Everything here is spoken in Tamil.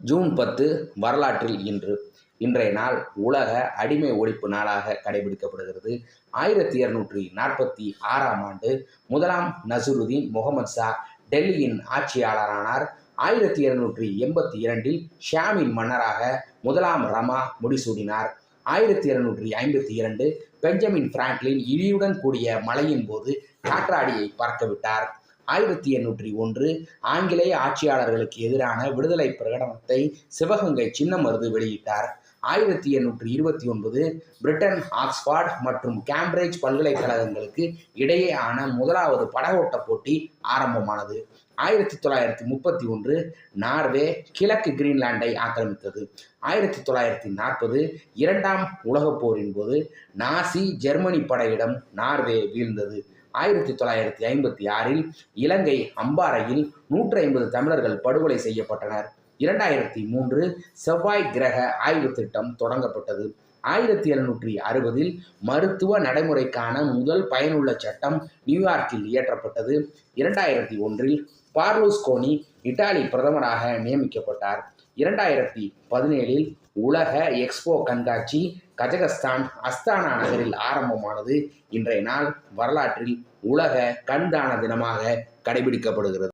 ஜூன் பத்து வரலாற்றில் இன்று. இன்றைய நாள் உலக அடிமை ஒழிப்பு நாளாக கடைபிடிக்கப்படுகிறது. ஆயிரத்தி இருநூற்றி நாற்பத்தி ஆறாம் ஆண்டு முதலாம் நசுருதீன் முகமது ஷா டெல்லியின் ஆட்சியாளரானார். ஆயிரத்தி இருநூற்றி எண்பத்தி இரண்டில் ஷாமின் மன்னராக முதலாம் ரமா முடிசூடினார். ஆயிரத்தி இருநூற்றி ஐம்பத்தி இரண்டு பெஞ்சமின் பிராங்க்லின் இடியுடன் கூடிய மழையின் போது காற்றாடியை பறக்கவிட்டார் ஆயிரத்தி எண்ணூற்றி ஒன்று ஆங்கிலேய ஆட்சியாளர்களுக்கு எதிரான விடுதலை பிரகடனத்தை சிவகங்கை சின்னமருது வெளியிட்டார். ஆயிரத்தி எண்ணூற்றி இருபத்தி ஒன்பது பிரிட்டன் ஆக்ஸ்பார்ட் மற்றும் கேம்பிரிட்ஜ் பல்கலைக்கழகங்களுக்கு இடையேயான முதலாவது படகோட்ட போட்டி ஆரம்பமானது. ஆயிரத்தி தொள்ளாயிரத்தி முப்பத்தி ஒன்று நார்வே கிழக்கு கிரீன்லாண்டை ஆக்கிரமித்தது. ஆயிரத்தி தொள்ளாயிரத்தி நாற்பது இரண்டாம் உலகப் போரின் போது நாசி ஜெர்மனி படையிடம் நார்வே வீழ்ந்தது. ஆயிரத்தி தொள்ளாயிரத்தி ஐம்பத்தி ஆறில் இலங்கை அம்பாறையில் நூற்றி ஐம்பது தமிழர்கள் படுகொலை செய்யப்பட்டனர். இரண்டாயிரத்தி மூன்று செவ்வாய் கிரக ஆய்வு திட்டம் தொடங்கப்பட்டது. ஆயிரத்தி எழுநூற்றி அறுபதில் மருத்துவ நடைமுறைக்கான முதல் பயனுள்ள சட்டம் நியூயார்க்கில் இயற்றப்பட்டது. இரண்டாயிரத்தி ஒன்றில் பார்லூஸ்கோனி இட்டாலி பிரதமராக நியமிக்கப்பட்டார். இரண்டாயிரத்தி பதினேழில் உலக எக்ஸ்போ கண்காட்சி கஜகஸ்தான் அஸ்தானா நகரில் ஆரம்பமானது. இன்றைய நாள் வரலாற்றில் உலக கண்தான தினமாக கடைபிடிக்கப்படுகிறது.